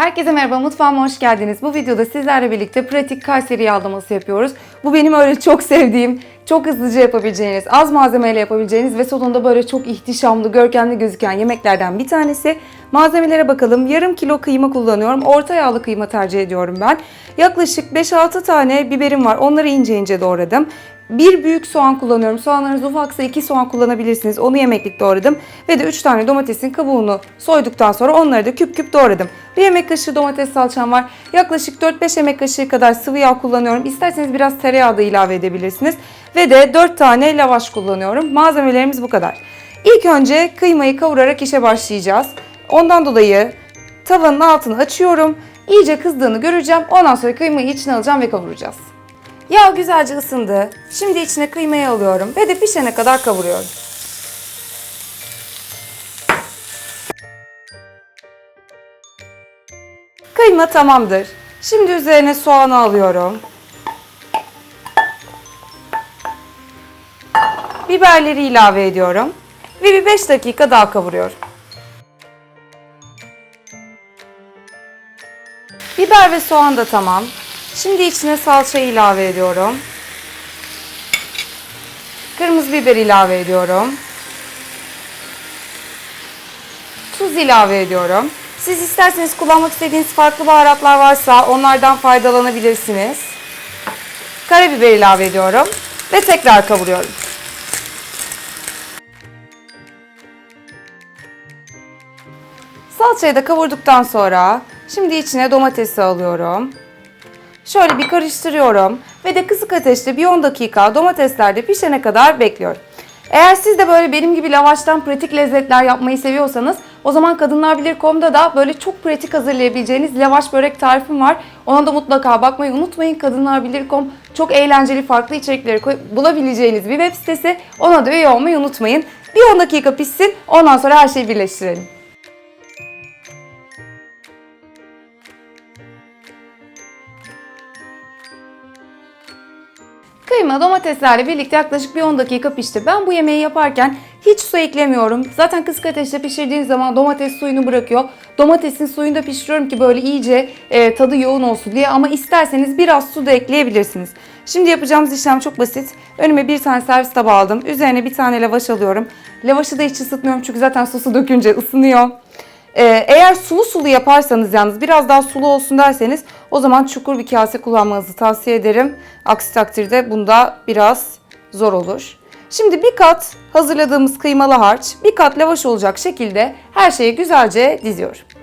Herkese merhaba, mutfağıma hoş geldiniz. Bu videoda sizlerle birlikte pratik Kayseri yağlaması yapıyoruz. Bu benim öyle çok sevdiğim, çok hızlıca yapabileceğiniz, az malzemeyle yapabileceğiniz ve sonunda böyle çok ihtişamlı, görkemli gözüken yemeklerden bir tanesi. Malzemelere bakalım. Yarım kilo kıyma kullanıyorum. Orta yağlı kıyma tercih ediyorum ben. Yaklaşık 5-6 tane biberim var. Onları ince ince doğradım. Bir büyük soğan kullanıyorum. Soğanlarınız ufaksa iki soğan kullanabilirsiniz. Onu yemeklik doğradım. Ve de 3 tane domatesin kabuğunu soyduktan sonra onları da küp küp doğradım. Bir yemek kaşığı domates salçam var. Yaklaşık 4-5 yemek kaşığı kadar sıvı yağ kullanıyorum. İsterseniz biraz tereyağı da ilave edebilirsiniz. Ve de 4 tane lavaş kullanıyorum. Malzemelerimiz bu kadar. İlk önce kıymayı kavurarak işe başlayacağız. Ondan dolayı tavanın altını açıyorum. İyice kızdığını göreceğim. Ondan sonra kıymayı içine alacağım ve kavuracağız. Yağ güzelce ısındı. Şimdi içine kıymayı alıyorum ve de pişene kadar kavuruyorum. Kıyma tamamdır. Şimdi üzerine soğanı alıyorum. Biberleri ilave ediyorum. Ve bir 5 dakika daha kavuruyorum. Biber ve soğan da tamam. Şimdi içine salça ilave ediyorum. Kırmızı biber ilave ediyorum. Tuz ilave ediyorum. Siz isterseniz kullanmak istediğiniz farklı baharatlar varsa onlardan faydalanabilirsiniz. Karabiber ilave ediyorum ve tekrar kavuruyorum. Salçayı da kavurduktan sonra şimdi içine domatesi alıyorum. Şöyle bir karıştırıyorum ve de kısık ateşte bir 10 dakika domatesler de pişene kadar bekliyorum. Eğer siz de böyle benim gibi lavaştan pratik lezzetler yapmayı seviyorsanız o zaman kadınlarbilir.com'da da böyle çok pratik hazırlayabileceğiniz lavaş börek tarifim var. Ona da mutlaka bakmayı unutmayın. Kadınlarbilir.com çok eğlenceli farklı içerikleri bulabileceğiniz bir web sitesi. Ona da üye olmayı unutmayın. Bir 10 dakika pişsin ondan sonra her şeyi birleştirelim. Kıyma domateslerle birlikte yaklaşık bir 10 dakika pişti. Ben bu yemeği yaparken hiç su eklemiyorum. Zaten kısık ateşte pişirdiğiniz zaman domates suyunu bırakıyor. Domatesin suyunu da pişiriyorum ki böyle iyice e, tadı yoğun olsun diye. Ama isterseniz biraz su da ekleyebilirsiniz. Şimdi yapacağımız işlem çok basit. Önüme bir tane servis tabağı aldım. Üzerine bir tane lavaş alıyorum. Lavaşı da hiç ısıtmıyorum çünkü zaten sosu dökünce ısınıyor. Ee, eğer sulu sulu yaparsanız yalnız biraz daha sulu olsun derseniz o zaman çukur bir kase kullanmanızı tavsiye ederim. Aksi takdirde bunda biraz zor olur. Şimdi bir kat hazırladığımız kıymalı harç, bir kat lavaş olacak şekilde her şeyi güzelce diziyorum.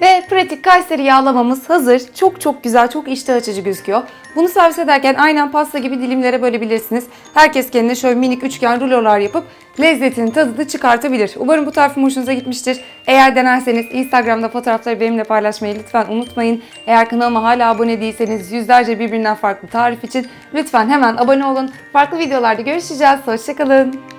Ve pratik Kayseri yağlamamız hazır. Çok çok güzel, çok iştah açıcı gözüküyor. Bunu servis ederken aynen pasta gibi dilimlere bölebilirsiniz. Herkes kendine şöyle minik üçgen rulolar yapıp lezzetini, tadını çıkartabilir. Umarım bu tarifim hoşunuza gitmiştir. Eğer denerseniz Instagram'da fotoğrafları benimle paylaşmayı lütfen unutmayın. Eğer kanalıma hala abone değilseniz yüzlerce birbirinden farklı tarif için lütfen hemen abone olun. Farklı videolarda görüşeceğiz. Hoşçakalın.